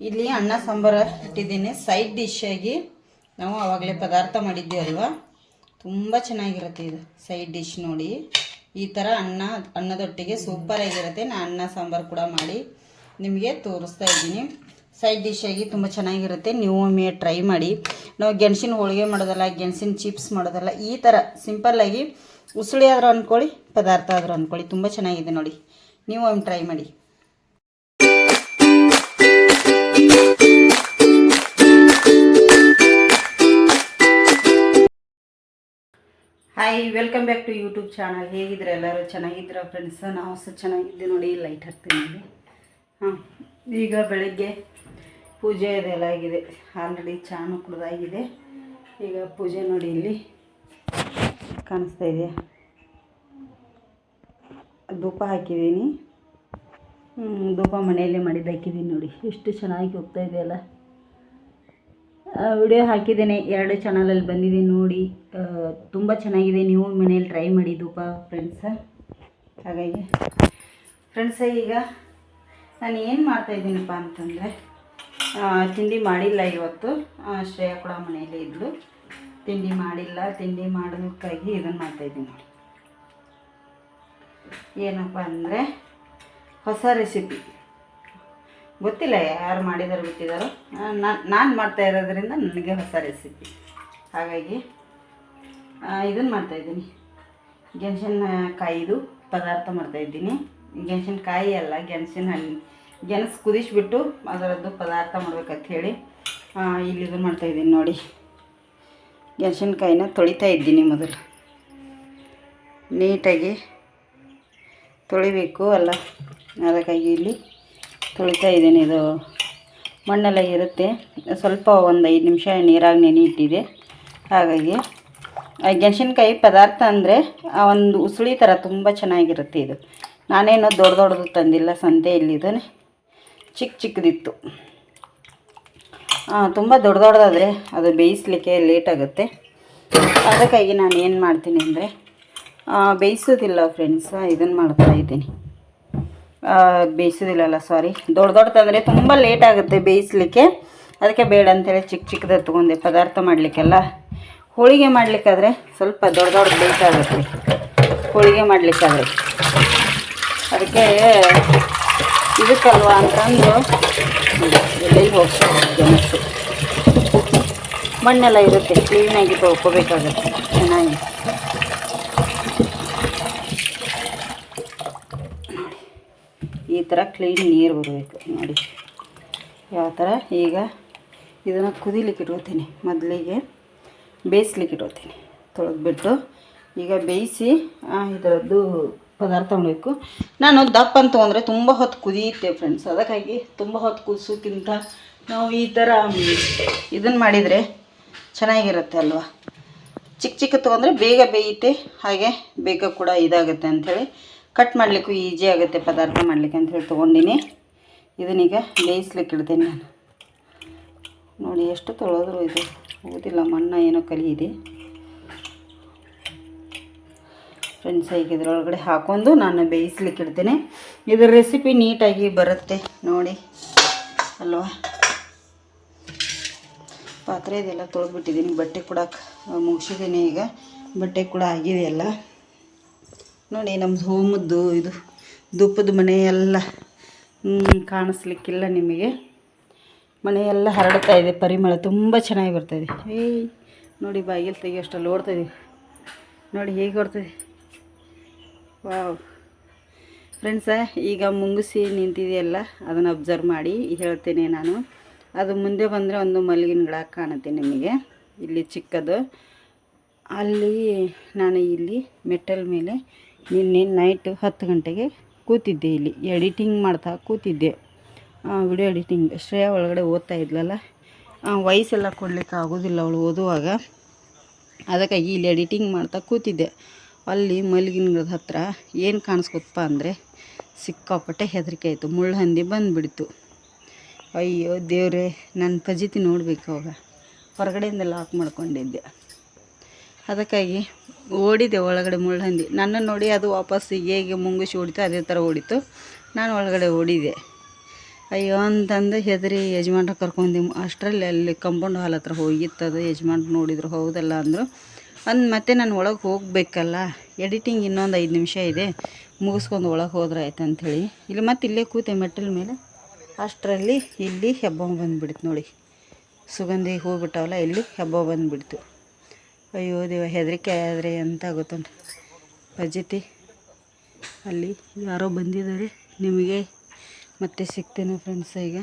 ಇಲ್ಲಿ ಅನ್ನ, ಸಾಂಬಾರು ಇಟ್ಟಿದ್ದೀನಿ. ಸೈಡ್ ಡಿಶ್ ಆಗಿ ನಾವು ಆವಾಗಲೇ ಪದಾರ್ಥ ಮಾಡಿದ್ವಿ ಅಲ್ವಾ? ತುಂಬ ಚೆನ್ನಾಗಿರುತ್ತೆ ಇದು ಸೈಡ್ ಡಿಶ್ ನೋಡಿ. ಈ ಥರ ಅನ್ನ, ಅನ್ನದೊಟ್ಟಿಗೆ ಸೂಪರ್ ಆಗಿರುತ್ತೆ. ನಾನು ಅನ್ನ, ಸಾಂಬಾರು ಕೂಡ ಮಾಡಿ ನಿಮಗೆ ತೋರಿಸ್ತಾ ಇದ್ದೀನಿ. ಸೈಡ್ ಡಿಶ್ ಆಗಿ ತುಂಬ ಚೆನ್ನಾಗಿರುತ್ತೆ. ನೀವು ಒಮ್ಮೆ ಟ್ರೈ ಮಾಡಿ. ನಾವು ಗೆಣಸಿನ ಹೋಳಿಗೆ ಮಾಡೋದಲ್ಲ, ಗೆಣಸಿನ ಚಿಪ್ಸ್ ಮಾಡೋದಲ್ಲ, ಈ ಥರ ಸಿಂಪಲ್ಲಾಗಿ ಉಸುಳಿ ಆದರೂ ಅಂದ್ಕೊಳ್ಳಿ ಪದಾರ್ಥ ಆದರೂ ಅಂದ್ಕೊಳ್ಳಿ ತುಂಬ ಚೆನ್ನಾಗಿದೆ ನೋಡಿ. ನೀವು ಒಮ್ಮೆ ಟ್ರೈ ಮಾಡಿ. Hi welcome back to YouTube channel ಹೇಗಿದ್ರೆ ಎಲ್ಲರೂ ಚೆನ್ನಾಗಿದ್ರ ಫ್ರೆಂಡ್ಸ್ ನಾವು ಸಹ ಚೆನ್ನಾಗಿದ್ದೆ ನೋಡಿ ಲೈಟ್ ಹಾಕ್ತೀನಿ ಹಾಂ, ಈಗ ಬೆಳಗ್ಗೆ ಪೂಜೆ ಅದೆಲ್ಲ ಆಗಿದೆ. ಆಲ್ರೆಡಿ ಚಾನು ಕುಡ್ದಾಗಿದೆ. ಈಗ ಪೂಜೆ ನೋಡಿ ಇಲ್ಲಿ ಕಾಣಿಸ್ತಾ ಇದೆ ಧೂಪ ಹಾಕಿದ್ದೀನಿ. ಧೂಪ ಮನೆಯಲ್ಲೇ ಮಾಡಿದ್ದು ಹಾಕಿದ್ದೀನಿ ನೋಡಿ. ಎಷ್ಟು ಚೆನ್ನಾಗಿ ಹೋಗ್ತಾ ಇದೆಯಲ್ಲ. ವಿಡಿಯೋ ಹಾಕಿದ್ದೇನೆ. ಎರಡು ಚಾನಲಲ್ಲಿ ಬಂದಿದೆ ನೋಡಿ. ತುಂಬ ಚೆನ್ನಾಗಿದೆ. ನೀವು ಮನೇಲಿ ಟ್ರೈ ಮಾಡಿ ದೂಪ ಫ್ರೆಂಡ್ಸ ಹಾಗಾಗಿ ಫ್ರೆಂಡ್ಸ ಈಗ ನಾನು ಏನು ಮಾಡ್ತಾಯಿದ್ದೀನಪ್ಪ ಅಂತಂದರೆ ತಿಂಡಿ ಮಾಡಿಲ್ಲ ಇವತ್ತು. ಶ್ರೇಯ ಕೂಡ ಮನೆಯಲ್ಲೇ ಇದ್ಲು. ತಿಂಡಿ ಮಾಡಿಲ್ಲ. ತಿಂಡಿ ಮಾಡೋದಕ್ಕಾಗಿ ಇದನ್ನು ಮಾಡ್ತಾಯಿದ್ದೀನಿ ನೋಡಿ. ಏನಪ್ಪ ಅಂದರೆ, ಹೊಸ ರೆಸಿಪಿ ಗೊತ್ತಿಲ್ಲ ಯಾರು ಮಾಡಿದಾರೋ ಬಿಟ್ಟಿದ್ದಾರೋ ನಾನು ನಾನು ಮಾಡ್ತಾ ಇರೋದ್ರಿಂದ ನನಗೆ ಹೊಸ ರೆಸಿಪಿ ಹಾಗಾಗಿ ಇದನ್ನು ಮಾಡ್ತಾಯಿದ್ದೀನಿ ಗೆಣಸಿನ ಕಾಯಿದು ಪದಾರ್ಥ ಮಾಡ್ತಾಯಿದ್ದೀನಿ ಗೆಣಸಿನ ಕಾಯಿ ಅಲ್ಲ ಗೆಣಸಿನ ಹಣ್ಣು ಗೆಣಸು ಕುದಿಸ್ಬಿಟ್ಟು ಅದರದ್ದು ಪದಾರ್ಥ ಮಾಡ್ಬೇಕಂತ ಹೇಳಿ ಇಲ್ಲಿ ಇದನ್ನು ಮಾಡ್ತಾಯಿದ್ದೀನಿ ನೋಡಿ. ಗೆಣಸಿನಕಾಯಿನ ತೊಳಿತಾ ಇದ್ದೀನಿ ಮೊದಲು. ನೀಟಾಗಿ ತೊಳಿಬೇಕು ಅಲ್ಲ, ಅದಕ್ಕಾಗಿ ಇಲ್ಲಿ ತೊಳಿತಾ ಇದ್ದೀನಿ. ಇದು ಮಣ್ಣೆಲ್ಲ ಇರುತ್ತೆ. ಸ್ವಲ್ಪ ಒಂದು ಐದು ನಿಮಿಷ ನೀರಾಗಿ ನೆನೆ ಇಟ್ಟಿದೆ ಹಾಗಾಗಿ ಗೆಣಸಿನ್ಕಾಯಿ ಪದಾರ್ಥ ಅಂದರೆ ಒಂದು ಉಸುಳಿ ಥರ ತುಂಬ ಚೆನ್ನಾಗಿರುತ್ತೆ ಇದು. ನಾನೇನೋ ದೊಡ್ಡ ದೊಡ್ಡದು ತಂದಿಲ್ಲ ಸಂತೆಯಲ್ಲಿದೆ ಚಿಕ್ಕ ಚಿಕ್ಕದಿತ್ತು. ತುಂಬ ದೊಡ್ಡ ದೊಡ್ಡದಾದರೆ ಅದು ಬೇಯಿಸಲಿಕ್ಕೆ ಲೇಟ್ ಆಗುತ್ತೆ. ಅದಕ್ಕಾಗಿ ನಾನು ಏನು ಮಾಡ್ತೀನಿ ಅಂದರೆ ಬೇಯಿಸೋದಿಲ್ಲ ಫ್ರೆಂಡ್ಸ್ ಇದನ್ನು ಮಾಡ್ತಾ ಇದ್ದೀನಿ. ಬೇಯಿಸೋದಿಲ್ಲಲ್ಲ ಸಾರಿ ದೊಡ್ಡ ದೊಡ್ಡ ತಂದರೆ ತುಂಬ ಲೇಟ್ ಆಗುತ್ತೆ ಬೇಯಿಸ್ಲಿಕ್ಕೆ. ಅದಕ್ಕೆ ಬೇಡ ಅಂತೇಳಿ ಚಿಕ್ಕ ಚಿಕ್ಕದ ತೊಗೊಂಡೆ ಪದಾರ್ಥ ಮಾಡಲಿಕ್ಕೆಲ್ಲ. ಹೋಳಿಗೆ ಮಾಡಲಿಕ್ಕಾದ್ರೆ ಸ್ವಲ್ಪ ದೊಡ್ಡ ದೊಡ್ಡ ಬೇಕಾಗುತ್ತೆ. ಹೋಳಿಗೆ ಮಾಡಲಿಕ್ಕಾದ್ರೆ. ಅದಕ್ಕೆ ಇದಕ್ಕಲ್ವಾ ಅಂತಂದು ಎಲ್ಲಿ ಹೋಗ್ತಾರೆ ಮಣ್ಣೆಲ್ಲ ಇರುತ್ತೆ ಕ್ಲೀನಾಗಿ ತೊಳ್ಕೊಬೇಕಾಗುತ್ತೆ. ಚೆನ್ನಾಗಿ ಈ ಥರ ಕ್ಲೀನ್ ನೀರು ಬರಬೇಕು. ನೋಡಿ, ಯಾವ ಥರ? ಈಗ ಇದನ್ನು ಕುದಿಲಿಕ್ಕೆ ಇಟ್ಕೋತೀನಿ. ಮೊದಲಿಗೆ ಬೇಯಿಸ್ಲಿಕ್ಕೆ ಇಟ್ಕೋತೀನಿ. ತೊಳೆದ್ಬಿಟ್ಟು ಈಗ ಬೇಯಿಸಿ ಇದರದ್ದು ಪದಾರ್ಥ ಮಾಡಬೇಕು ನಾನು ದಪ್ಪ ಅಂತ ತೊಗೊಂಡ್ರೆ ತುಂಬ ಹೊತ್ತು ಕುದಿಯುತ್ತೆ ಫ್ರೆಂಡ್ಸ್ ಅದಕ್ಕಾಗಿ ತುಂಬ ಹೊತ್ತು ಕುದಿಸೋಕ್ಕಿಂತ ನಾವು ಈ ಥರ ಇದನ್ನು ಮಾಡಿದರೆ ಚೆನ್ನಾಗಿರುತ್ತೆ ಅಲ್ವಾ? ಚಿಕ್ಕ ಚಿಕ್ಕ ತೊಗೊಂಡ್ರೆ ಬೇಗ ಬೇಯುತ್ತೆ. ಹಾಗೆ ಬೇಗ ಕೂಡ ಇದಾಗುತ್ತೆ ಅಂಥೇಳಿ ಕಟ್ ಮಾಡಲಿಕ್ಕೂ ಈಜಿ ಆಗುತ್ತೆ ಪದಾರ್ಥ ಮಾಡಲಿಕ್ಕೆ ಅಂಥೇಳಿ ತೊಗೊಂಡಿನಿ. ಇದನ್ನೀಗ ಬೇಯಿಸ್ಲಿಕ್ಕೆ ಇಡ್ತೀನಿ ನಾನು. ನೋಡಿ ಎಷ್ಟು ತೊಳೆದ್ರು ಇದು. ಹೋಗುದಿಲ್ಲ ಮಣ್ಣ ಏನೋ ಕಲಿಯಿದೆ. ಫ್ರೆಂಡ್ಸ್ ಈಗ ಇದರೊಳಗಡೆ ಹಾಕೊಂಡು ನಾನು ಬೇಯಿಸ್ಲಿಕ್ಕೆ ಇಡ್ತೀನಿ. ಇದರ ರೆಸಿಪಿ ನೀಟಾಗಿ ಬರುತ್ತೆ ನೋಡಿ. ಅಲ್ವಾ? ಪಾತ್ರೆ ಇದೆಲ್ಲ ತೊಳೆದ್ಬಿಟ್ಟಿದ್ದೀನಿ ಬಟ್ಟೆ ಕೂಡ ಮುಗಿಸಿದ್ದೀನಿ ಈಗ. ಬಟ್ಟೆ ಕೂಡ ಆಗಿದೆ ಎಲ್ಲ. ನೋಡಿ ನಮ್ಮದು ಹೋಮದ್ದು ಇದು ಧೂಪದ ಮನೆ ಎಲ್ಲ ಹ್ಮ್, ಕಾಣಿಸ್ಲಿಕ್ಕಿಲ್ಲ ನಿಮಗೆ. ಮನೆಯೆಲ್ಲ ಹರಡ್ತಾ ಇದೆ ಪರಿಮಳ ತುಂಬ ಚೆನ್ನಾಗಿ ಬರ್ತಾಯಿದೆ ಏಯ್ ನೋಡಿ ಬಾಗಿಲು ತೆಗಿಯೋಷ್ಟಲ್ಲಿ ಓಡ್ತಾಯಿದೆ ನೋಡಿ ಹೇಗೆ ಓಡ್ತದೆ ವಾವ್. ಫ್ರೆಂಡ್ಸ ಈಗ ಮುಂಗಿಸಿ ನಿಂತಿದೆಯಲ್ಲ ಅದನ್ನು ಅಬ್ಸರ್ವ್ ಮಾಡಿ ಹೇಳ್ತೇನೆ ನಾನು. ಅದು ಮುಂದೆ ಬಂದರೆ ಒಂದು ಮಲ್ಲಿಗಿನ ಗಿಡ ಕಾಣುತ್ತೆ ನಿಮಗೆ. ಇಲ್ಲಿ ಚಿಕ್ಕದು. ಅಲ್ಲಿ ನಾನು ಇಲ್ಲಿ ಮೆಟ್ಟಲ್ ಮೇಲೆ ನಿನ್ನೆ ನೈಟ್ ಹತ್ತು ಗಂಟೆಗೆ ಕೂತಿದ್ದೆ ಇಲ್ಲಿ. ಎಡಿಟಿಂಗ್ ಮಾಡ್ತಾ ಕೂತಿದ್ದೆ. ವಿಡಿಯೋ ಎಡಿಟಿಂಗ್ ಶ್ರೇಯಾ ಒಳಗಡೆ ಓದ್ತಾ ಇದ್ಲಲ್ಲ ವಯಸ್ಸೆಲ್ಲ ಕೊಡ್ಲಿಕ್ಕೆ ಆಗೋದಿಲ್ಲ ಅವಳು ಓದುವಾಗ. ಅದಕ್ಕಾಗಿ ಇಲ್ಲಿ ಎಡಿಟಿಂಗ್ ಮಾಡ್ತಾ ಕೂತಿದ್ದೆ. ಅಲ್ಲಿ ಮಲ್ಲಿಗಿನ ಗಿಡದ ಹತ್ರ ಏನು ಕಾಣಿಸ್ಕೊತಪ್ಪ ಅಂದರೆ, ಸಿಕ್ಕಾಪಟ್ಟೆ ಹೆದರಿಕೆ ಆಯಿತು. ಮುಳ್ಳು ಬಂದುಬಿಡ್ತು. ಅಯ್ಯೋ ದೇವ್ರೆ ನನ್ನ ಫಜಿತಿ ನೋಡಬೇಕು ಅವಾಗ. ಹೊರಗಡೆಯಿಂದ ಲಾಕ್ ಮಾಡ್ಕೊಂಡಿದ್ದೆ. ಅದಕ್ಕಾಗಿ ಓಡಿದೆ ಒಳಗಡೆ ಮುಳ್ಳಹಂದಿ. ನನ್ನ ನೋಡಿ ಅದು ವಾಪಸ್ ಹೇಗೆ ಮುಂಗುಸಿ ಓಡಿತು ಅದೇ ಥರ ಓಡಿತು. ನಾನು ಒಳಗಡೆ ಓಡಿದೆ. ಅಯ್ಯೋ ಅಂತಂದು ಹೆದರಿ ಯಜಮಾನ್ರ ಕರ್ಕೊಂಡಿ. ಅಷ್ಟರಲ್ಲಿ ಅಲ್ಲಿ ಕಂಪೌಂಡ್ ಹಾಲ್ ಹತ್ರ ಹೋಗಿತ್ತದು ಯಜಮಾನ್ರು ನೋಡಿದ್ರು, ಹೌದಲ್ಲ ಅಂದರು. ಅಂದು ಮತ್ತೆ ನಾನು ಒಳಗೆ ಹೋಗಬೇಕಲ್ಲ. ಎಡಿಟಿಂಗ್ ಇನ್ನೊಂದು ಐದು ನಿಮಿಷ ಇದೆ. ಮುಗಿಸ್ಕೊಂಡು ಒಳಗೆ ಹೋದ್ರೆ ಆಯ್ತು ಅಂಥೇಳಿ. ಇಲ್ಲಿ ಮತ್ತೆ ಇಲ್ಲೇ ಕೂತೆ ಮೆಟ್ಟಲ ಮೇಲೆ. ಅಷ್ಟರಲ್ಲಿ ಇಲ್ಲಿ ಹೆಬ್ಬ ಬಂದುಬಿಡ್ತು ನೋಡಿ. ಸುಗಂಧಿ ಹೂ ಬಿಟ್ಟಾವಲ್ಲ, ಇಲ್ಲಿ ಹೆಬ್ಬ ಬಂದುಬಿಡ್ತು. ಅಯ್ಯೋ ದೇವ, ಹೆದರಿಕೆ ಆದರೆ ಎಂತ ಗೊತ್ತು ಅಜಿತಿ, ಅಲ್ಲಿ ಯಾರೋ ಬಂದಿದ್ದಾರೆ. ನಿಮಗೆ ಮತ್ತೆ ಸಿಗ್ತೇನೆ ಫ್ರೆಂಡ್ಸ್ ಈಗ.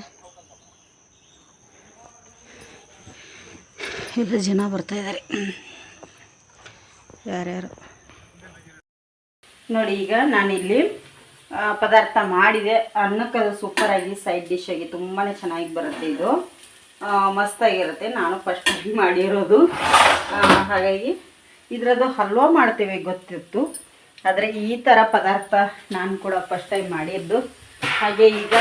ಎಲ್ಲ ಜನ ಬರ್ತಾ ಇದ್ದಾರೆ. ಯಾರ್ಯಾರು? ನೋಡಿ, ಈಗ ನಾನಿಲ್ಲಿ ಪದಾರ್ಥ ಮಾಡಿದೆ. ಅನ್ನಕ್ಕೆ ಅದು ಸೂಪರಾಗಿ ಸೈಡ್ ಡಿಶ್ ಆಗಿ ತುಂಬಾ ಚೆನ್ನಾಗಿ ಬರುತ್ತೆ ಇದು. ಮಸ್ತಾಗಿರುತ್ತೆ. ನಾನು ಫಸ್ಟ್ ಮಾಡಿರೋದು. ಹಾಗಾಗಿ ಇದರದ್ದು ಹಲ್ವಾ ಮಾಡ್ತೇವೆ ಗೊತ್ತಿತ್ತು. ಆದರೆ ಈ ಥರ ಪದಾರ್ಥ ನಾನು ಕೂಡ ಫಸ್ಟ್ ಟೈಮ್ ಮಾಡಿದ್ದು. ಹಾಗೆ ಈಗ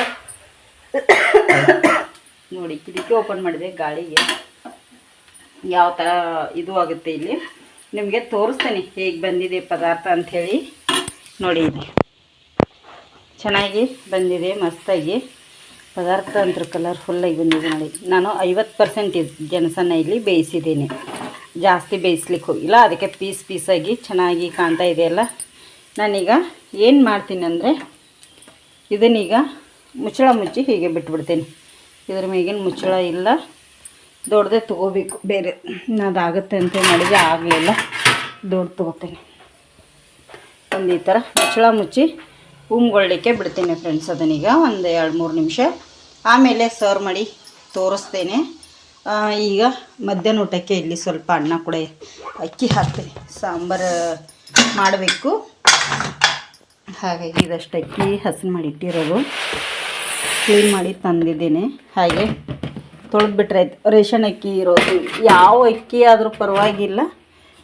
ನೋಡಿ, ಕಿಟಕಿ ಓಪನ್ ಮಾಡಿದೆ ಗಾಳಿಗೆ. ಯಾವ ಥರ ಇದು ಆಗುತ್ತೆ ಇಲ್ಲಿ. ನಿಮಗೆ ತೋರಿಸ್ತೇನೆ ಹೇಗೆ ಬಂದಿದೆ ಪದಾರ್ಥ ಅಂಥೇಳಿ. ನೋಡಿ ಇಲ್ಲಿ. ಚೆನ್ನಾಗಿ ಬಂದಿದೆ, ಮಸ್ತಾಗಿ. ಪದಾರ್ಥ ಅಂತೂ ಕಲರ್ಫುಲ್ಲಾಗಿ ಬಂದಿದೆ ನೋಡಿ. ನಾನು ಐವತ್ತು ಪರ್ಸೆಂಟ್ ಗೆಣಸನ್ನು ಇಲ್ಲಿ ಬೇಯಿಸಿದ್ದೀನಿ. ಜಾಸ್ತಿ ಬೇಯಿಸ್ಲಿಕ್ಕೆ ಹೋಗಿಲ್ಲ ಅದಕ್ಕೆ ಪೀಸ್ ಪೀಸಾಗಿ ಚೆನ್ನಾಗಿ ಕಾಣ್ತಾ ಇದೆಯಲ್ಲ? ನಾನೀಗ ಏನು ಮಾಡ್ತೀನಿ ಅಂದರೆ ಇದನ್ನೀಗ ಮುಚ್ಚಳ ಮುಚ್ಚಿ ಹೀಗೆ ಬಿಟ್ಬಿಡ್ತೀನಿ. ಇದ್ರ ಮೇಗಿನ ಮುಚ್ಚಳ ಇಲ್ಲ. ದೊಡ್ಡದೇ ತೊಗೋಬೇಕು. ಬೇರೆ ಅದಾಗುತ್ತೆ ಅಂತ ಮಾಡಿದ್ರೆ ಆಗಲಿಲ್ಲ ದೊಡ್ಡ ತೊಗೋತೀನಿ. ಒಂದು ಈ ಥರ ಮುಚ್ಚಳ ಮುಚ್ಚಿ ಉಮ್ಗೊಳ್ಳಿಕ್ಕೆ ಬಿಡ್ತೀನಿ ಫ್ರೆಂಡ್ಸ್ ಅದನ್ನೀಗ. ಒಂದು ಎರಡು ಮೂರು ನಿಮಿಷ. ಆಮೇಲೆ ಸರ್ವ್ ಮಾಡಿ ತೋರಿಸ್ತೇನೆ. ಈಗ ಮಧ್ಯಾಹ್ನ ಊಟಕ್ಕೆ ಇಲ್ಲಿ ಸ್ವಲ್ಪ ಅನ್ನ ಕೂಡ ಅಕ್ಕಿ ಹಾಕ್ತೀನಿ. ಸಾಂಬಾರು ಮಾಡಬೇಕು. ಹಾಗಾಗಿ ಇದಷ್ಟು ಅಕ್ಕಿ ಹಸನು ಮಾಡಿ ಇಟ್ಟಿರೋದು. ಕ್ಲೀನ್ ಮಾಡಿ ತಂದಿದ್ದೀನಿ. ಹಾಗೆ ತೊಳೆದ್ಬಿಟ್ರೆ ಆಯ್ತು. ರೇಷನ್ ಅಕ್ಕಿ ಇರೋದು. ಯಾವ ಅಕ್ಕಿ ಆದರೂ ಪರವಾಗಿಲ್ಲ.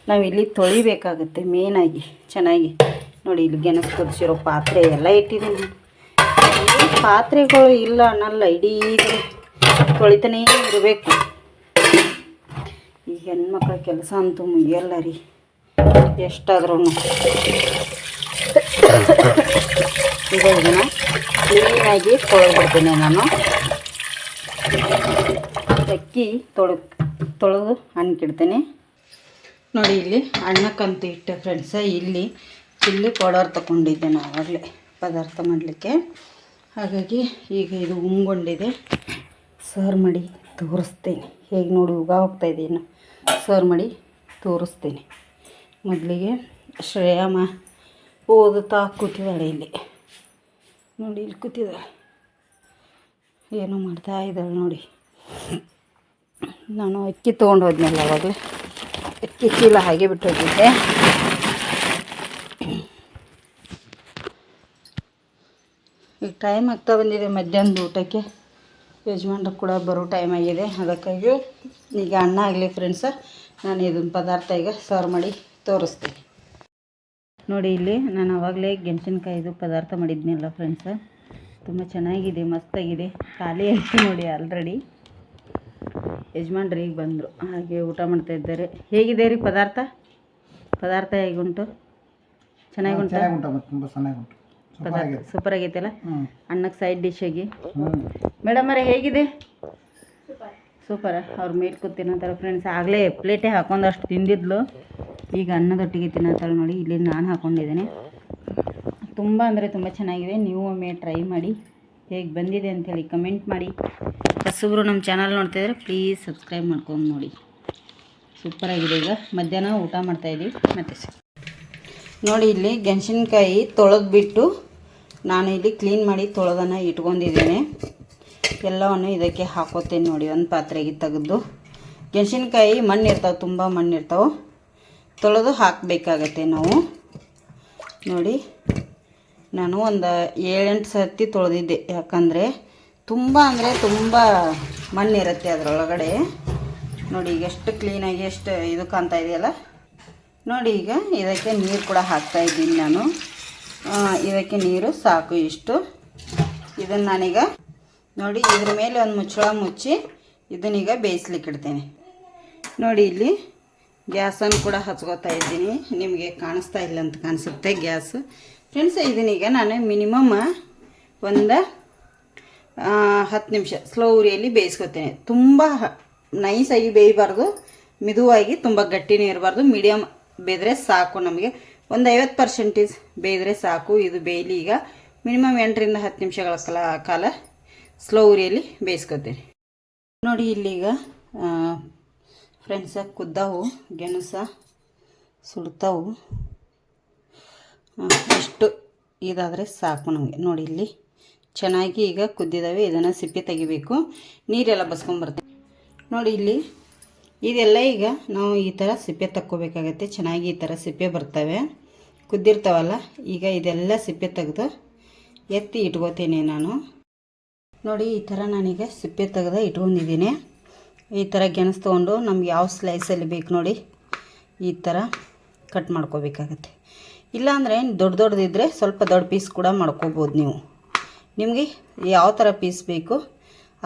ನಾವಿಲ್ಲಿ ತೊಳಿಬೇಕಾಗುತ್ತೆ ಮೇನಾಗಿ ಚೆನ್ನಾಗಿ. ನೋಡಿ, ಇಲ್ಲಿ ಗೆಣಸು ಕುದಿಸಿರೋ ಪಾತ್ರೆ ಎಲ್ಲ ಇಟ್ಟಿದ್ದೀನಿ. ಪಾತ್ರೆಗಳು ಇಲ್ಲ ಅನ್ನಲ್ಲ, ಇಡೀ ತೊಳಿತಾನೇ ಇರಬೇಕು. ಹೆಣ್ಮಕ್ಳ ಕೆಲಸ ಅಂತೂ ಮುಗಿಯಲ್ಲ ರೀ. ಎಷ್ಟಾದ್ರೂ ಇದನ್ನ ಕ್ಲೀನಾಗಿ ತೊಳೆದ್ಬಿಡ್ತೀನಿ ನಾನು. ಅಕ್ಕಿ ತೊಳೆ, ತೊಳೆದು ಹಣ್ಕಿಡ್ತೀನಿ ನೋಡಿ ಇಲ್ಲಿ ಅಣ್ಣಕ್ಕಂತೂ ಇಟ್ಟೆ ಫ್ರೆಂಡ್ಸ ಇಲ್ಲಿ ಚಿಲ್ಲಿ ಪೌಡರ್ ತಗೊಂಡಿದ್ದೆ ನಾನು ಆವಾಗಲೇ ಪದಾರ್ಥ ಮಾಡಲಿಕ್ಕೆ. ಹಾಗಾಗಿ ಈಗ ಇದು ಉಂಗೊಂಡಿದೆ. ಸರ್ ಮಾಡಿ ತೋರಿಸ್ತೀನಿ. ಹೇಗೆ ನೋಡಿ ಉಗ ಹೋಗ್ತಾ ಇದೆಯನ್ನು ಸರ್ ಮಾಡಿ ತೋರಿಸ್ತೀನಿ. ಮೊದಲಿಗೆ ಶ್ರೇಯಾಮ ಓದುತ್ತಾ ಕೂತಿದ್ದಾಳೆ ಇಲ್ಲಿ. ನೋಡಿ, ಇಲ್ಲಿ ಕೂತಿದ್ದಾಳೆ. ಏನು ಮಾಡ್ತಾ ಇದ್ದಾಳೆ ನೋಡಿ. ನಾನು ಅಕ್ಕಿ ತೊಗೊಂಡು ಹೋದ್ನಲ್ಲ ಅವಾಗಲೇ ಅಕ್ಕಿ ಚೀಲ ಹಾಗೆ ಬಿಟ್ಟು ಹೋಗಿದ್ದೆ ಈಗ ಟೈಮ್ ಆಗ್ತಾ ಬಂದಿದೆ ಮಧ್ಯಾಹ್ನದ ಊಟಕ್ಕೆ. ಯಜಮಾನ್ರು ಕೂಡ ಬರೋ ಟೈಮ್ ಆಗಿದೆ. ಅದಕ್ಕಾಗಿ ಈಗ ಅಣ್ಣ ಆಗಲಿ ಫ್ರೆಂಡ್ಸ ನಾನು ಇದನ್ನ ಪದಾರ್ಥ ಈಗ ಸರ್ವ್ ಮಾಡಿ ತೋರಿಸ್ತೀನಿ. ನೋಡಿ ಇಲ್ಲಿ ನಾನು ಆವಾಗಲೇ ಗೆಣಸಿನಕಾಯಿದು ಪದಾರ್ಥ ಮಾಡಿದ್ನಲ್ಲ ಫ್ರೆಂಡ್ಸ ತುಂಬ ಚೆನ್ನಾಗಿದೆ ಮಸ್ತಾಗಿದೆ. ಖಾಲಿ ಆಯಿತು ನೋಡಿ ಆಲ್ರೆಡಿ ಯಜಮಾನ್ರು ಈಗ ಬಂದರು. ಹಾಗೆ ಊಟ ಮಾಡ್ತಾ ಇದ್ದಾರೆ. ಹೇಗಿದೆ ರೀ ಪದಾರ್ಥ? ಪದಾರ್ಥ ಹೇಗುಂಟು? ಚೆನ್ನಾಗಿ ಉಂಟು? ತುಂಬ ಚೆನ್ನಾಗಿ ಉಂಟು. ಪದಾರ್ಥ ಸೂಪರ್ ಆಗೈತಲ್ಲ? ಅನ್ನಕ್ಕೆ ಸೈಡ್ ಡಿಶ್ ಆಗಿ. ಮೇಡಮ್ ಅವರೇ ಹೇಗಿದೆ? ಸೂಪರ. ಅವ್ರ ಮೇಲೆ ಕೂತಿನಂತಾರೆ ಫ್ರೆಂಡ್ಸ್ ಆಗಲೇ ಪ್ಲೇಟೇ ಹಾಕೊಂಡಷ್ಟು ತಿಂದಿದ್ಲು. ಈಗ ಅನ್ನದೊಟ್ಟಿಗೆ ತಿನ್ನತ್ತಾಳೆ ನೋಡಿ ಇಲ್ಲಿ ನಾನು ಹಾಕೊಂಡಿದ್ದೀನಿ. ತುಂಬ ಅಂದರೆ ತುಂಬ ಚೆನ್ನಾಗಿದೆ. ನೀವು ಒಮ್ಮೆ ಟ್ರೈ ಮಾಡಿ ಹೇಗೆ ಬಂದಿದೆ ಅಂಥೇಳಿ ಕಮೆಂಟ್ ಮಾಡಿ. ಹೊಸಬ್ರು ನಮ್ಮ ಚಾನಲ್ ನೋಡ್ತಿದ್ರೆ ಪ್ಲೀಸ್ ಸಬ್ಸ್ಕ್ರೈಬ್ ಮಾಡ್ಕೊಂಡು ನೋಡಿ. ಸೂಪರಾಗಿದೆ ಈಗ. ಮಧ್ಯಾಹ್ನ ಊಟ ಮಾಡ್ತಾಯಿದ್ದೀವಿ ಮತ್ತೆ ನೋಡಿ ಇಲ್ಲಿ ಗೆಣಸಿನ್ಕಾಯಿ ತೊಳೆದ್ಬಿಟ್ಟು ನಾನು ಇಲ್ಲಿ ಕ್ಲೀನ್ ಮಾಡಿ ತೊಳೆದನ್ನು ಇಟ್ಕೊಂಡಿದ್ದೇನೆ. ಎಲ್ಲವನ್ನು ಇದಕ್ಕೆ ಹಾಕೋತೇನೆ ನೋಡಿ, ಒಂದು ಪಾತ್ರೆಗೆ ತೆಗೆದು. ಗೆಣಸಿನ್ಕಾಯಿ ಮಣ್ಣು ಇರ್ತಾವೆ ತುಂಬ ಮಣ್ಣು ತೊಳೆದು ಹಾಕಬೇಕಾಗತ್ತೆ ನಾವು. ನೋಡಿ, ನಾನು ಒಂದು ಏಳೆಂಟು ಸರ್ತಿ ತೊಳೆದಿದ್ದೆ. ಯಾಕಂದರೆ ತುಂಬ ಅಂದರೆ ತುಂಬ ಮಣ್ಣಿರುತ್ತೆ ಅದರೊಳಗಡೆ. ನೋಡಿ, ಈಗ ಎಷ್ಟು ಕ್ಲೀನಾಗಿ ಎಷ್ಟು ಇದು ಕಾಣ್ತಾ ಇದೆಯಲ್ಲ? ನೋಡಿ, ಈಗ ಇದಕ್ಕೆ ನೀರು ಕೂಡ ಹಾಕ್ತಾ ಇದ್ದೀನಿ ನಾನು. ಇದಕ್ಕೆ ನೀರು ಸಾಕು ಇಷ್ಟು. ಇದನ್ನು ನಾನೀಗ ನೋಡಿ, ಇದ್ರ ಮೇಲೆ ಒಂದು ಮುಚ್ಚಳ ಮುಚ್ಚಿ ಇದನ್ನೀಗ ಬೇಯಿಸ್ಲಿಕ್ಕೆ ಇಡ್ತೀನಿ. ನೋಡಿ, ಇಲ್ಲಿ ಗ್ಯಾಸನ್ನು ಕೂಡ ಹಚ್ಕೋತಾ ಇದ್ದೀನಿ. ನಿಮಗೆ ಕಾಣಿಸ್ತಾ ಇಲ್ಲ ಅಂತ ಕಾಣಿಸುತ್ತೆ ಗ್ಯಾಸ್. ಫ್ರೆಂಡ್ಸ್, ಇದನ್ನೀಗ ನಾನು ಮಿನಿಮಮ್ ಒಂದು ಹತ್ತು ನಿಮಿಷ ಸ್ಲೋ ಉರಿಯಲ್ಲಿ ಬೇಯಿಸ್ಕೋತೇನೆ. ತುಂಬ ನೈಸಾಗಿ ಬೇಯಬಾರ್ದು. ಮಿದುವಾಗಿ ತುಂಬ ಗಟ್ಟಿನೇ ಇರಬಾರ್ದು. ಮೀಡಿಯಮ್ ಬೇದರೆ ಸಾಕು ನಮಗೆ. ಒಂದು ಐವತ್ತು ಪರ್ಸೆಂಟೇಜ್ ಬೇಯ್ದ್ರೆ ಸಾಕು. ಇದು ಬೇಯಲಿ ಈಗ. ಮಿನಿಮಮ್ ಎಂಟರಿಂದ ಹತ್ತು ನಿಮಿಷಗಳ ಕಾಲ ಸ್ಲೋ ಉರಿಯಲ್ಲಿ ಬೇಯಿಸ್ಕೋತೀನಿ. ನೋಡಿ ಇಲ್ಲಿಗ ಫ್ರೆಂಡ್ಸ, ಕುದ್ದಾವು, ಗೆಣಸ ಸುಡ್ತಾವು. ಇಷ್ಟು ಇದಾದರೆ ಸಾಕು ನಮಗೆ. ನೋಡಿ ಇಲ್ಲಿ ಚೆನ್ನಾಗಿ ಈಗ ಕುದ್ದಿದ್ದಾವೆ ಇದನ್ನು ಸಿಪ್ಪೆ ತೆಗಿಬೇಕು. ನೀರೆಲ್ಲ ಬಸ್ಕೊಂಬರ್ತೀವಿ ನೋಡಿ ಇಲ್ಲಿ ಇದೆಲ್ಲ ಈಗ ನಾವು ಈ ಥರ ಸಿಪ್ಪೆ ತಕ್ಕೋಬೇಕಾಗತ್ತೆ. ಚೆನ್ನಾಗಿ ಈ ಥರ ಸಿಪ್ಪೆ ಬರ್ತವೆ. ಕುದ್ದಿರ್ತಾವಲ್ಲ, ಈಗ ಇದೆಲ್ಲ ಸಿಪ್ಪೆ ತೆಗೆದು ಎತ್ತಿ ಇಟ್ಕೋತೀನಿ ನಾನು. ನೋಡಿ, ಈ ಥರ ನಾನೀಗ ಸಿಪ್ಪೆ ತೆಗೆದು ಇಟ್ಕೊಂಡಿದ್ದೀನಿ. ಈ ಥರ ಗೆಣಸು ತೊಗೊಂಡು ನಮ್ಗೆ ಯಾವ ಸ್ಲೈಸಲ್ಲಿ ಬೇಕು ನೋಡಿ, ಈ ಥರ ಕಟ್ ಮಾಡ್ಕೋಬೇಕಾಗತ್ತೆ. ಇಲ್ಲಾಂದರೆ ದೊಡ್ಡ ದೊಡ್ಡದಿದ್ದರೆ ಸ್ವಲ್ಪ ದೊಡ್ಡ ಪೀಸ್ ಕೂಡ ಮಾಡ್ಕೋಬೋದು ನೀವು. ನಿಮಗೆ ಯಾವ ಥರ ಪೀಸ್ ಬೇಕು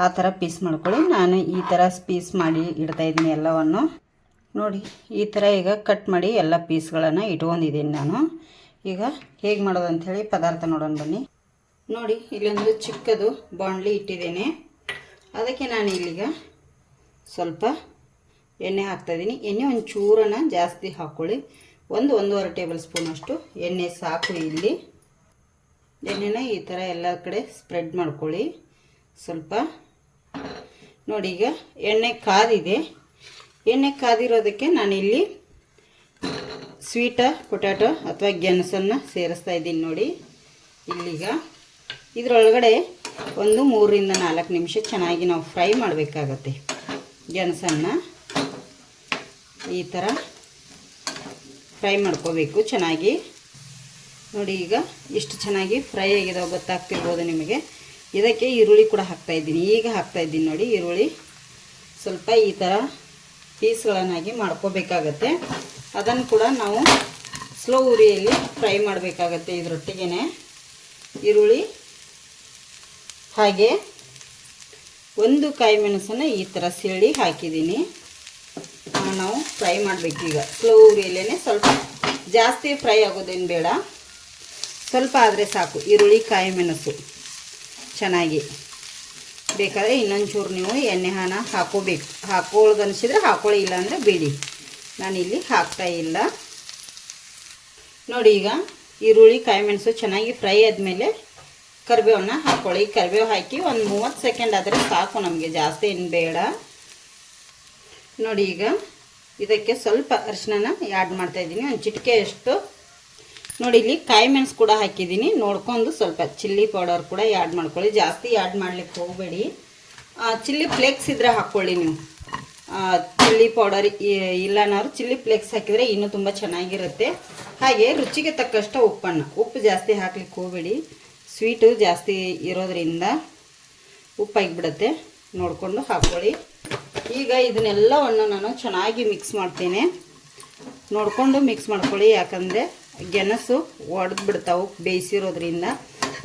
ಆ ಥರ ಪೀಸ್ ಮಾಡ್ಕೊಳ್ಳಿ. ನಾನು ಈ ಥರ ಪೀಸ್ ಮಾಡಿ ಇಡ್ತಾಯಿದ್ದೀನಿ ಎಲ್ಲವನ್ನು. ನೋಡಿ, ಈ ಥರ ಈಗ ಕಟ್ ಮಾಡಿ ಎಲ್ಲ ಪೀಸ್ಗಳನ್ನು ಇಟ್ಕೊಂಡಿದ್ದೀನಿ ನಾನು. ಈಗ ಹೇಗೆ ಮಾಡೋದು ಅಂಥೇಳಿ ಪದಾರ್ಥ ನೋಡೋಣ ಬನ್ನಿ. ನೋಡಿ, ಇಲ್ಲೊಂದು ಚಿಕ್ಕದು ಬಾಂಡ್ಲಿ ಇಟ್ಟಿದ್ದೇನೆ. ಅದಕ್ಕೆ ನಾನು ಇಲ್ಲಿಗ ಸ್ವಲ್ಪ ಎಣ್ಣೆ ಹಾಕ್ತಾಯಿದ್ದೀನಿ ಎಣ್ಣೆ ಒಂದು ಚೂರನ್ನು ಜಾಸ್ತಿ ಹಾಕ್ಕೊಳ್ಳಿ ಒಂದು ಒಂದೂವರೆ ಟೇಬಲ್ ಸ್ಪೂನಷ್ಟು ಎಣ್ಣೆ ಸಾಕು ಇಲ್ಲಿ. ಎಣ್ಣೆನ ಈ ಥರ ಎಲ್ಲ ಕಡೆ ಸ್ಪ್ರೆಡ್ ಮಾಡ್ಕೊಳ್ಳಿ. ಸ್ವಲ್ಪ ನೋಡಿ, ಈಗ ಎಣ್ಣೆ ಕಾದಿದೆ. ಎಣ್ಣೆ ಕಾದಿರೋದಕ್ಕೆ ನಾನಿಲ್ಲಿ ಸ್ವೀಟ, ಪೊಟ್ಯಾಟೊ ಅಥವಾ ಗೆಣಸನ್ನು ಸೇರಿಸ್ತಾ ಇದ್ದೀನಿ ನೋಡಿ. ಇಲ್ಲಿಗ ಇದರೊಳಗಡೆ ಒಂದು ಮೂರರಿಂದ ನಾಲ್ಕು ನಿಮಿಷ ಚೆನ್ನಾಗಿ ನಾವು ಫ್ರೈ ಮಾಡಬೇಕಾಗತ್ತೆ. ಗೆಣಸನ್ನು ಈ ಥರ ಫ್ರೈ ಮಾಡ್ಕೋಬೇಕು ಚೆನ್ನಾಗಿ. ನೋಡಿ ಈಗ ಇಷ್ಟು ಚೆನ್ನಾಗಿ ಫ್ರೈ ಆಗಿದಾವೆ ಗೊತ್ತಾಗ್ತಿರ್ಬೋದು ನಿಮಗೆ. ಇದಕ್ಕೆ ಈರುಳ್ಳಿ ಕೂಡ ಹಾಕ್ತಾಯಿದ್ದೀನಿ ಈಗ ಹಾಕ್ತಾಯಿದ್ದೀನಿ ನೋಡಿ ಈರುಳ್ಳಿ. ಸ್ವಲ್ಪ ಈ ಥರ ಪೀಸ್ಗಳನ್ನಾಗಿ ಮಾಡ್ಕೋಬೇಕಾಗತ್ತೆ. ಅದನ್ನು ಕೂಡ ನಾವು ಸ್ಲೋ ಉರಿಯಲ್ಲಿ ಫ್ರೈ ಮಾಡಬೇಕಾಗತ್ತೆ ಇದರೊಟ್ಟಿಗೆ ಈರುಳ್ಳಿ, ಹಾಗೆ ಒಂದು ಕಾಯಿ ಮೆಣಸನ್ನು ಈ ಥರ ಸೀಳಿ ಹಾಕಿದ್ದೀನಿ. ನಾವು ಫ್ರೈ ಮಾಡಬೇಕು ಈಗ. ಸ್ಲೋ ಉರಿಯಲ್ಲೇ ಸ್ವಲ್ಪ ಜಾಸ್ತಿ ಫ್ರೈ ಆಗೋದೇನು ಬೇಡ. ಸ್ವಲ್ಪ ಆದರೆ ಸಾಕು. ಈರುಳ್ಳಿ, ಕಾಯಿ ಮೆಣಸು. ಚೆನ್ನಾಗಿ. ಬೇಕಾದರೆ ಇನ್ನೊಂಚೂರು ನೀವು ಎಣ್ಣೆ ಹಾನ ಹಾಕೋಬೇಕು. ಅನಿಸಿದ್ರೆ ಹಾಕೊಳ್ಳಿ ಇಲ್ಲ ಅಂದರೆ ಬಿಡಿ. ನಾನಿಲ್ಲಿ ಹಾಕ್ತಾ ಇಲ್ಲ. ನೋಡಿ ಈಗ ಈರುಳ್ಳಿ, ಕಾಯಿಮೆಣಸು ಚೆನ್ನಾಗಿ ಫ್ರೈ ಆದಮೇಲೆ ಕರಿಬೇವನ್ನ ಹಾಕೊಳ್ಳಿ. ಕರಿಬೇವು ಹಾಕಿ ಒಂದು ಮೂವತ್ತು ಸೆಕೆಂಡ್ ಆದರೆ ಸಾಕು, ನಮಗೆ ಜಾಸ್ತಿ ಏನು ಬೇಡ. ನೋಡಿ ಈಗ ಇದಕ್ಕೆ ಸ್ವಲ್ಪ ಅರಿಶಿನ ಆ್ಯಡ್ ಮಾಡ್ತಾಯಿದ್ದೀನಿ ಒಂದು ಚಿಟಿಕೆಯಷ್ಟು ನೋಡಿ, ಇಲ್ಲಿ ಕಾಯಿ ಮೆಣಸು ಕೂಡ ಹಾಕಿದ್ದೀನಿ. ನೋಡ್ಕೊಂಡು ಸ್ವಲ್ಪ ಚಿಲ್ಲಿ ಪೌಡರ್ ಕೂಡ ಆ್ಯಡ್ ಮಾಡ್ಕೊಳ್ಳಿ. ಜಾಸ್ತಿ ಆ್ಯಡ್ ಮಾಡ್ಲಿಕ್ಕೆ ಹೋಗಬೇಡಿ. ಚಿಲ್ಲಿ ಫ್ಲೇಕ್ಸ್ ಇದ್ರೆ ಹಾಕ್ಕೊಳ್ಳಿ ನೀವು. ಚಿಲ್ಲಿ ಪೌಡರ್ ಇಲ್ಲನಾದ್ರು ಚಿಲ್ಲಿ ಫ್ಲೇಕ್ಸ್ ಹಾಕಿದರೆ ಇನ್ನೂ ತುಂಬ ಚೆನ್ನಾಗಿರುತ್ತೆ. ಹಾಗೆ ರುಚಿಗೆ ತಕ್ಕಷ್ಟು ಉಪ್ಪನ್ನು. ಉಪ್ಪು ಜಾಸ್ತಿ ಹಾಕ್ಲಿಕ್ಕೆ ಹೋಗಬೇಡಿ. ಸ್ವೀಟು ಜಾಸ್ತಿ ಇರೋದ್ರಿಂದ ಉಪ್ಪಾಗಿಬಿಡುತ್ತೆ ನೋಡಿಕೊಂಡು ಹಾಕ್ಕೊಳ್ಳಿ. ಈಗ ಇದನ್ನೆಲ್ಲವನ್ನು ನಾನು ಚೆನ್ನಾಗಿ ಮಿಕ್ಸ್ ಮಾಡ್ತೇನೆ. ನೋಡಿಕೊಂಡು ಮಿಕ್ಸ್ ಮಾಡ್ಕೊಳ್ಳಿ. ಯಾಕಂದರೆ ಗೆಣಸು ಒಡೆದು ಬಿಡ್ತಾವೆ ಬೇಯಿಸಿರೋದ್ರಿಂದ.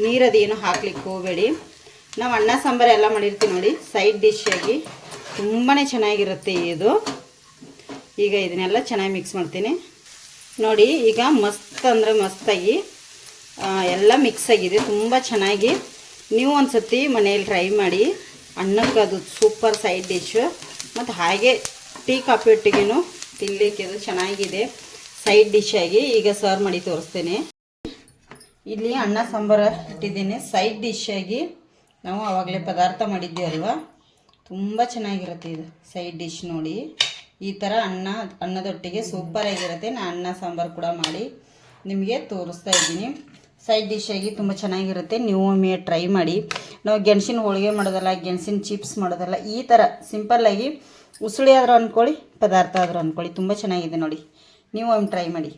ನೀರದೇನು ಹಾಕ್ಲಿಕ್ಕೆ ಹೋಗಬೇಡಿ. ನಾವು ಅನ್ನ, ಸಾಂಬಾರು ಎಲ್ಲ ಮಾಡಿರ್ತೀವಿ ನೋಡಿ ಸೈಡ್ ಡಿಶ್ ಆಗಿ. ತುಂಬಾ ಚೆನ್ನಾಗಿರುತ್ತೆ ಇದು. ಈಗ ಇದನ್ನೆಲ್ಲ ಚೆನ್ನಾಗಿ ಮಿಕ್ಸ್ ಮಾಡ್ತೀನಿ. ನೋಡಿ, ಈಗ ಮಸ್ತ್ ಅಂದರೆ ಮಸ್ತಾಗಿ ಎಲ್ಲ ಮಿಕ್ಸ್ ಆಗಿದೆ. ತುಂಬ ಚೆನ್ನಾಗಿ. ನೀವು ಒಂದು ಸತಿ ಮನೆಯಲ್ಲಿ ಟ್ರೈ ಮಾಡಿ. ಅನ್ನಕ್ಕೆ ಅದು ಸೂಪರ್ ಸೈಡ್ ಡಿಶ್ ಮತ್ತು ಹಾಗೆ ಟೀ, ಕಾಫಿ ಒಟ್ಟಿಗೆನೂ ತಿನ್ನಲಿಕ್ಕೆ ಅದು ಚೆನ್ನಾಗಿದೆ. ಸೈಡ್ ಡಿಶ್ ಆಗಿ ಈಗ ಸರ್ವ್ ಮಾಡಿ ತೋರಿಸ್ತೇನೆ. ಇಲ್ಲಿ ಅನ್ನ, ಸಾಂಬಾರ ಇಟ್ಟಿದ್ದೀನಿ. ಸೈಡ್ ಡಿಶ್ ಆಗಿ ನಾವು ಆವಾಗಲೇ ಪದಾರ್ಥ ಮಾಡಿದ್ವಿ ಅಲ್ವಾ? ತುಂಬ ಚೆನ್ನಾಗಿರುತ್ತೆ ಇದು ಸೈಡ್ ಡಿಶ್ ನೋಡಿ. ಈ ಥರ ಅನ್ನ, ಅನ್ನದೊಟ್ಟಿಗೆ ಸೂಪರ್ ಆಗಿರುತ್ತೆ. ನಾನು ಅನ್ನ, ಸಾಂಬಾರು ಕೂಡ ಮಾಡಿ ನಿಮಗೆ ತೋರಿಸ್ತಾ ಇದ್ದೀನಿ. ಸೈಡ್ ಡಿಶ್ ಆಗಿ ತುಂಬ ಚೆನ್ನಾಗಿರುತ್ತೆ. ನೀವು ಒಮ್ಮೆ ಟ್ರೈ ಮಾಡಿ. ನಾವು ಗೆಣಸಿನ ಹೋಳಿಗೆ ಮಾಡೋದಲ್ಲ, ಗೆಣಸಿನ ಚಿಪ್ಸ್ ಮಾಡೋದಲ್ಲ, ಈ ಥರ ಸಿಂಪಲ್ಲಾಗಿ ಉಸುಳಿ ಆದರೂ ಅಂದ್ಕೊಳ್ಳಿ ಪದಾರ್ಥ ಆದರೂ ಅಂದ್ಕೊಳ್ಳಿ ತುಂಬ ಚೆನ್ನಾಗಿದೆ ನೋಡಿ. ನೀವು ಒಮ್ಮೆ ಟ್ರೈ ಮಾಡಿ.